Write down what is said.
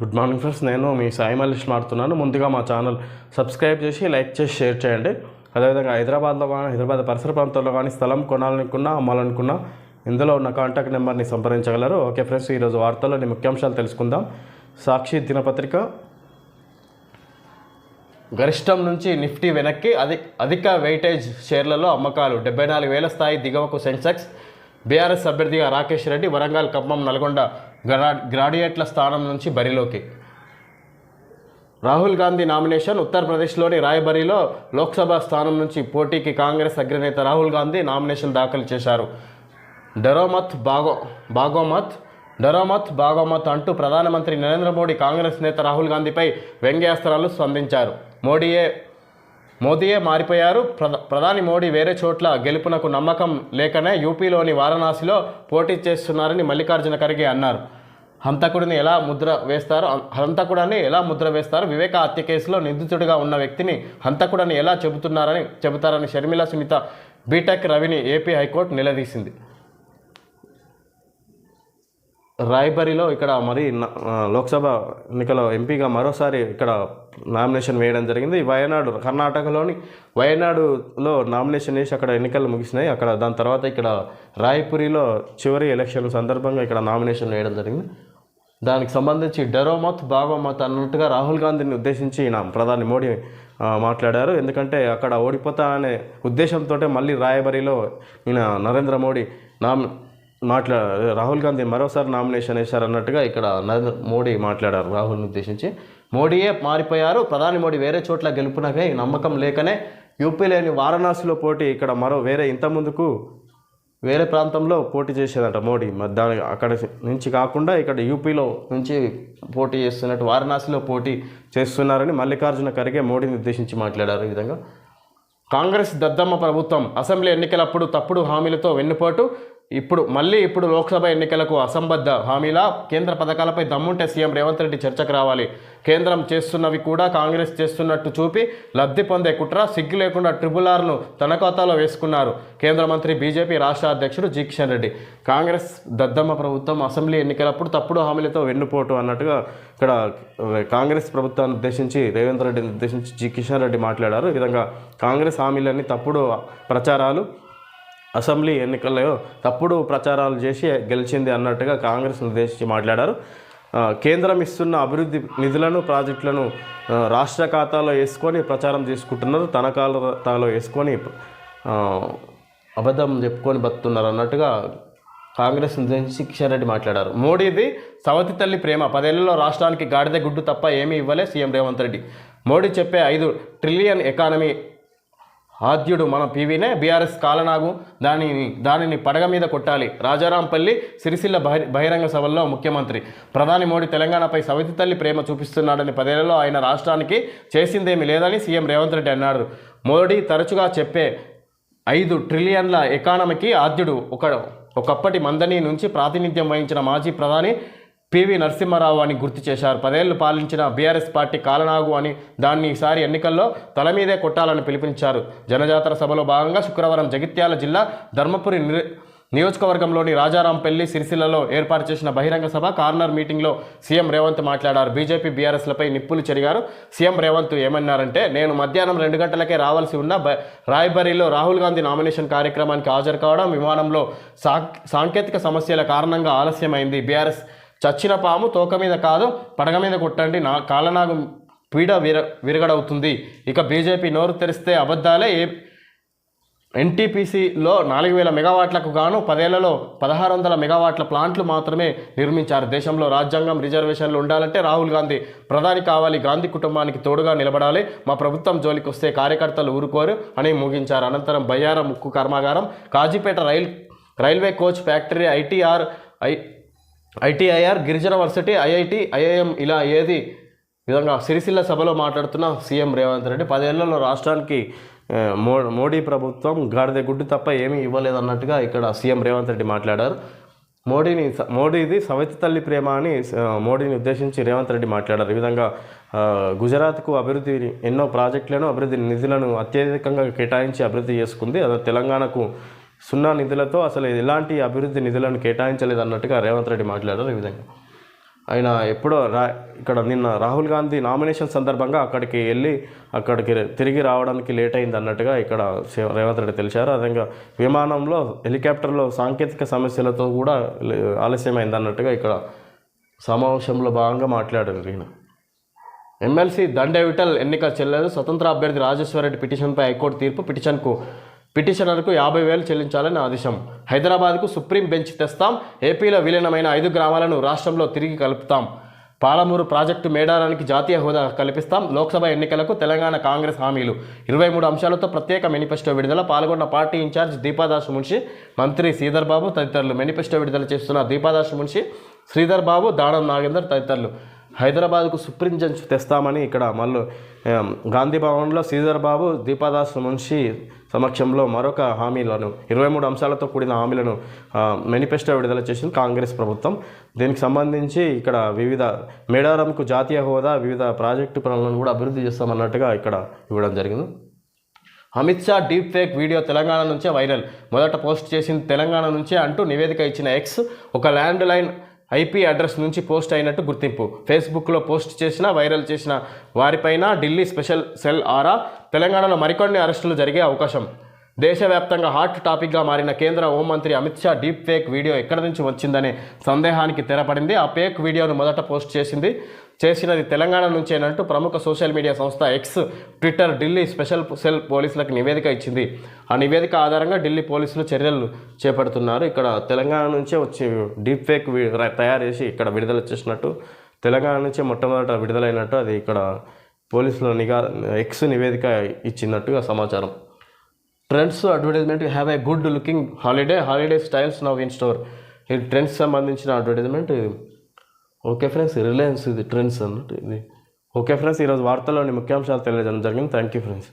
Good morning friends నేను మీ సాయి మల్లేష్ మాడుతున్నాను ముందుగా మా ఛానల్ సబ్స్క్రైబ్ చేసి లైక్ చేసి షేర్ చేయండి. అదేవిధంగా హైదరాబాద్లో కానీ హైదరాబాద్ పరిసర ప్రాంతాల్లో కానీ స్థలం కొనాలనుకున్నా అమ్మాలనుకున్నా ఇందులో ఉన్న కాంటాక్ట్ నెంబర్ని సంప్రదించగలరు. ఓకే ఫ్రెండ్స్ ఈరోజు వార్తల్లోని ముఖ్యాంశాలు తెలుసుకుందాం. సాక్షి దినపత్రిక. గరిష్టం నుంచి నిఫ్టీ వెనక్కి అధి అధిక వెయిటేజ్ షేర్లలో అమ్మకాలు. డెబ్బై నాలుగు వేల స్థాయి దిగవకు సెన్సెక్స్. బీఆర్ఎస్ అభ్యర్థిగా రాకేష్ రెడ్డి వరంగల్ ఖమ్మం నల్గొండ గ్రా గ్రాడ్యుయేట్ల స్థానం నుంచి బరిలోకి. రాహుల్ గాంధీ నామినేషన్ ఉత్తరప్రదేశ్లోని రాయబరిలో లోక్సభ స్థానం నుంచి పోటీకి కాంగ్రెస్ అగ్రనేత రాహుల్ గాంధీ నామినేషన్ దాఖలు చేశారు. డరోమత్ బాగో బాగోమత్ డరోమత్ బాగోమత్ అంటూ ప్రధానమంత్రి నరేంద్ర మోడీ కాంగ్రెస్ నేత రాహుల్ గాంధీపై వ్యంగ్యాస్త్రాలు స్పందించారు. మోడీయే మోదీయే మారిపోయారు. ప్రధాని మోడీ వేరే చోట్ల గెలుపునకు నమ్మకం లేకనే యూపీలోని వారణాసిలో పోటీ చేస్తున్నారని మల్లికార్జున ఖర్గే అన్నారు. హంతకుడిని ఎలా ముద్ర వేస్తారు హంతకుడని ఎలా ముద్ర వేస్తారు వివేక హత్య కేసులో నిందితుడిగా ఉన్న వ్యక్తిని హంతకుడని ఎలా చెబుతున్నారని చెబుతారని షర్మిల సునీత బీటెక్ రవిని ఏపీ హైకోర్టు నిలదీసింది. రాయ్బరిలో ఇక్కడ మరి లోక్సభ ఎన్నికలో ఎంపీగా మరోసారి ఇక్కడ నామినేషన్ వేయడం జరిగింది. వయనాడు కర్ణాటకలోని వయనాడులో నామినేషన్ వేసి అక్కడ ఎన్నికలు ముగిసినాయి. అక్కడ దాని తర్వాత ఇక్కడ రాయ్పురిలో చివరి ఎలక్షన్ సందర్భంగా ఇక్కడ నామినేషన్ వేయడం జరిగింది. దానికి సంబంధించి డెరోమత్ బాగోమత్ అన్నట్టుగా రాహుల్ గాంధీని ఉద్దేశించి ఈయన ప్రధాని మోడీ మాట్లాడారు. ఎందుకంటే అక్కడ ఓడిపోతా అనే ఉద్దేశంతో మళ్ళీ రాయబరిలో ఈయన నరేంద్ర మోడీ నామ్ మాట్లా రాహుల్ గాంధీ మరోసారి నామినేషన్ వేశారన్నట్టుగా ఇక్కడ నరేంద్ర మోడీ మాట్లాడారు రాహుల్ని ఉద్దేశించి. మోడీయే మారిపోయారు. ప్రధాని మోడీ వేరే చోట్ల గెలుపునకై నమ్మకం లేకనే యూపీలోని వారణాసిలో పోటీ ఇక్కడ మరో వేరే ఇంత ముందుకు వేరే ప్రాంతంలో పోటీ చేసేదంట మోడీ. దాని అక్కడ నుంచి కాకుండా ఇక్కడ యూపీలో నుంచి పోటీ చేస్తున్నట్టు వారణాసిలో పోటీ చేస్తున్నారని మల్లికార్జున ఖర్గే మోడీని ఉద్దేశించి మాట్లాడారు ఈ విధంగా. కాంగ్రెస్ దద్దమ్మ ప్రభుత్వం అసెంబ్లీ ఎన్నికలప్పుడు తప్పుడు హామీలతో వెన్నుపోటు ఇప్పుడు మళ్ళీ ఇప్పుడు లోక్సభ ఎన్నికలకు అసంబద్ధ హామీలా కేంద్ర పథకాలపై దమ్ముంటే సీఎం రేవంత్ రెడ్డి చర్చకు రావాలి. కేంద్రం చేస్తున్నవి కూడా కాంగ్రెస్ చేస్తున్నట్టు చూపి లబ్ధి పొందే కుట్ర సిగ్గు లేకుండా ట్రిపుల్ ఆర్ను తన ఖాతాలో వేసుకున్నారు. కేంద్ర మంత్రి బీజేపీ రాష్ట్ర అధ్యక్షుడు జి. కిషన్ రెడ్డి. కాంగ్రెస్ దద్దమ్మ ప్రభుత్వం అసెంబ్లీ ఎన్నికలప్పుడు తప్పుడు హామీలతో వెన్నుపోటు అన్నట్టుగా ఇక్కడ కాంగ్రెస్ ప్రభుత్వాన్ని ఉద్దేశించి రేవంత్ రెడ్డిని ఉద్దేశించి జీ. కిషన్ రెడ్డి మాట్లాడారు. ఈ విధంగా కాంగ్రెస్ హామీలన్నీ తప్పుడు ప్రచారాలు అసెంబ్లీ ఎన్నికల్లో తప్పుడు ప్రచారాలు చేసి గెలిచింది అన్నట్టుగా కాంగ్రెస్ ఉద్దేశించి మాట్లాడారు. కేంద్రం ఇస్తున్న అభివృద్ధి నిధులను ప్రాజెక్టులను రాష్ట్ర ఖాతాలో వేసుకొని ప్రచారం చేసుకుంటున్నారు. తన ఖాతాలో వేసుకొని అబద్ధం చెప్పుకొని బతుకుతున్నారు అన్నట్టుగా కాంగ్రెస్ ఉద్దేశించి కిషన్ రెడ్డి మాట్లాడారు. మోడీది సవతి తల్లి ప్రేమ. పదేళ్ళలో రాష్ట్రానికి గాడిద గుడ్డు తప్ప ఏమీ ఇవ్వలే సీఎం రేవంత్ రెడ్డి. మోడీ చెప్పే ఐదు ట్రిలియన్ ఎకానమీ ఆద్యుడు మన పీవీనే బీఆర్ఎస్ కాలనాగు. దానిని దానిని పడగ మీద కొట్టాలి. రాజారాంపల్లి సిరిసిల్ల బహి బహిరంగ సభల్లో ముఖ్యమంత్రి. ప్రధాని మోడీ తెలంగాణపై సవితి తల్లి ప్రేమ చూపిస్తున్నాడని పదేళ్ళలో ఆయన రాష్ట్రానికి చేసిందేమీ లేదని సీఎం రేవంత్ రెడ్డి అన్నారు. మోడీ తరచుగా చెప్పే ఐదు ట్రిలియన్ల ఎకానమీకి ఆద్యుడు ఒక ఒకప్పటి మందని నుంచి ప్రాతినిధ్యం వహించిన మాజీ ప్రధాని పివి నరసింహారావు అని గుర్తు చేశారు. పదేళ్ళు పాలించిన బీఆర్ఎస్ పార్టీ కాలనాగు అని దాన్ని ఈసారి ఎన్నికల్లో తల మీదే కొట్టాలని పిలుపునిచ్చారు. జనజాతర సభలో భాగంగా శుక్రవారం జగిత్యాల జిల్లా ధర్మపురి నియోజకవర్గంలోని రాజారాంపల్లి సిరిసిల్లలో ఏర్పాటు చేసిన బహిరంగ సభ కార్నర్ మీటింగ్లో సీఎం రేవంత్ మాట్లాడారు. బీజేపీ బీఆర్ఎస్లపై నిప్పులు చెరిగారు. సీఎం రేవంత్ ఏమన్నారంటే నేను మధ్యాహ్నం రెండు గంటలకే రావాల్సి ఉన్న బ రాయ్బరీలో రాహుల్ గాంధీ నామినేషన్ కార్యక్రమానికి హాజరు కావడం విమానంలో సాంకేతిక సమస్యల కారణంగా ఆలస్యమైంది. బీఆర్ఎస్ చచ్చిన పాము తోక మీద కాదు పడగ మీద కొట్టండి. నా కాలనాగు పీడ విర విరగడవుతుంది. ఇక బీజేపీ నోరు తెరిస్తే అబద్ధాలే. ఏ ఎన్టీపీసీలో నాలుగు వేల మెగావాట్లకు గాను పదేళ్ళలో పదహారు వందల మెగావాట్ల ప్లాంట్లు మాత్రమే నిర్మించారు. దేశంలో రాజ్యాంగం రిజర్వేషన్లు ఉండాలంటే రాహుల్ గాంధీ ప్రధాని కావాలి గాంధీ కుటుంబానికి తోడుగా నిలబడాలి. మా ప్రభుత్వం జోలికి వస్తే కార్యకర్తలు ఊరుకోరు అని ముగించారు. అనంతరం బయ్యారం ముక్కు కర్మాగారం Kazipet rail railway coach factory ITR I ITIR గిరిజన వర్సిటీ ఐఐటి ఐఐఎం ఇలా ఏది విధంగా సిరిసిల్ల సభలో మాట్లాడుతున్న సీఎం రేవంత్ రెడ్డి పదేళ్ళలో రాష్ట్రానికి మో మోడీ ప్రభుత్వం గాడిద గుడ్డు తప్ప ఏమీ ఇవ్వలేదన్నట్టుగా ఇక్కడ సీఎం రేవంత్ రెడ్డి మాట్లాడారు. మోడీని స- మోడీది సవతి తల్లి ప్రేమ అని మోడీని ఉద్దేశించి రేవంత్ రెడ్డి మాట్లాడారు. ఈ విధంగా గుజరాత్కు అభివృద్ధి ఎన్నో ప్రాజెక్టులను అభివృద్ధి నిధులను అత్యధికంగా కేటాయించి అభివృద్ధి చేసుకుంది. అదే తెలంగాణకు సున్నా నిధులతో అసలు ఎలాంటి అభివృద్ధి నిధులను కేటాయించలేదు అన్నట్టుగా రేవంత్ రెడ్డి మాట్లాడారు ఈ విధంగా. ఆయన ఎప్పుడో రా ఇక్కడ నిన్న రాహుల్ గాంధీ నామినేషన్ సందర్భంగా అక్కడికి వెళ్ళి అక్కడికి తిరిగి రావడానికి లేట్ అయింది అన్నట్టుగా ఇక్కడ రేవంత్ రెడ్డి తెలిసారు అదేవిధంగా విమానంలో హెలికాప్టర్లో సాంకేతిక సమస్యలతో కూడా ఆలస్యమైంది అన్నట్టుగా ఇక్కడ సమావేశంలో భాగంగా మాట్లాడారు ఈయన. ఎమ్మెల్సీ దండే విఠల్ ఎన్నిక చెల్లలేదు స్వతంత్ర అభ్యర్థి రాజేశ్వరరెడ్డి పిటిషన్పై హైకోర్టు తీర్పు. పిటిషన్కు పిటిషనర్కు యాభై వేలు చెల్లించాలని ఆదేశం. హైదరాబాద్కు సుప్రీం బెంచ్ తెస్తాం. ఏపీలో విలీనమైన ఐదు గ్రామాలను రాష్ట్రంలో తిరిగి కలుపుతాం. పాలమూరు ప్రాజెక్టు మేడారానికి జాతీయ హోదా కల్పిస్తాం. లోక్సభ ఎన్నికలకు తెలంగాణ కాంగ్రెస్ హామీలు. ఇరవై మూడు అంశాలతో ప్రత్యేక మేనిఫెస్టో విడుదల పాల్గొన్న పార్టీ ఇన్ఛార్జ్ దీపాదాస్ మున్షి మంత్రి శ్రీధర్ బాబు తదితరులు. మేనిఫెస్టో విడుదల చేస్తున్న దీపాదాస్ మున్షి శ్రీధర్ బాబు దాడం నాగేందర్ తదితరులు. హైదరాబాద్కు సుప్రీం జడ్జ్ తెస్తామని ఇక్కడ మళ్ళీ గాంధీ భవన్లో శ్రీధర్ బాబు దీపాదాస్ మున్షి సమక్షంలో మరొక హామీలను ఇరవై మూడు అంశాలతో కూడిన హామీలను మేనిఫెస్టో విడుదల చేసింది కాంగ్రెస్ ప్రభుత్వం. దీనికి సంబంధించి ఇక్కడ వివిధ మేడారంకు జాతీయ హోదా వివిధ ప్రాజెక్టు పనులను కూడా అభివృద్ధి చేస్తామన్నట్టుగా ఇక్కడ ఇవ్వడం జరిగింది. Amit Shah deep fake video Telangana నుంచే వైరల్. మొదట పోస్ట్ చేసింది తెలంగాణ నుంచే అంటూ నివేదిక ఇచ్చిన ఎక్స్ ఒక ల్యాండ్ లైన్ ఐపీ అడ్రస్ నుంచి పోస్ట్ అయినట్టు గుర్తింపు. ఫేస్బుక్లో పోస్ట్ చేసిన వైరల్ చేసిన వారిపైన ఢిల్లీ స్పెషల్ సెల్ ఆరా తెలంగాణలో మరికొన్ని అరెస్టులు జరిగే అవకాశం. దేశవ్యాప్తంగా హాట్ టాపిక్గా మారిన కేంద్ర హోంమంత్రి Amit Shah deep fake video ఎక్కడి నుంచి వచ్చిందనే సందేహానికి తెరపడింది. ఆ ఫేక్ వీడియోను మొదట పోస్ట్ చేసింది చేసినది తెలంగాణ నుంచేనంటూ ప్రముఖ సోషల్ మీడియా సంస్థ X twitter Delhi special cell పోలీసులకు నివేదిక ఇచ్చింది. ఆ నివేదిక ఆధారంగా ఢిల్లీ పోలీసులు చర్యలు చేపడుతున్నారు. ఇక్కడ తెలంగాణ నుంచే వచ్చి డీప్ ఫేక్ తయారు చేసి ఇక్కడ విడుదల చేసినట్టు తెలంగాణ నుంచే మొట్టమొదట విడుదలైనట్టు అది ఇక్కడ పోలీసుల నిఘా ఎక్స్ నివేదిక ఇచ్చినట్టుగా సమాచారం. Trends advertisement have a good looking holiday holiday styles now in store ఈ ట్రెండ్స్ సంబంధించిన అడ్వర్టైజ్మెంట్ ఓకే ఫ్రెండ్స్ రిలయన్స్ ఇది ట్రెండ్స్ అన్నట్టు ఇది. ఓకే ఫ్రెండ్స్ ఈరోజు వార్తల్లోని ముఖ్యాంశాలు తెలియజేయడం జరిగింది. Thank you friends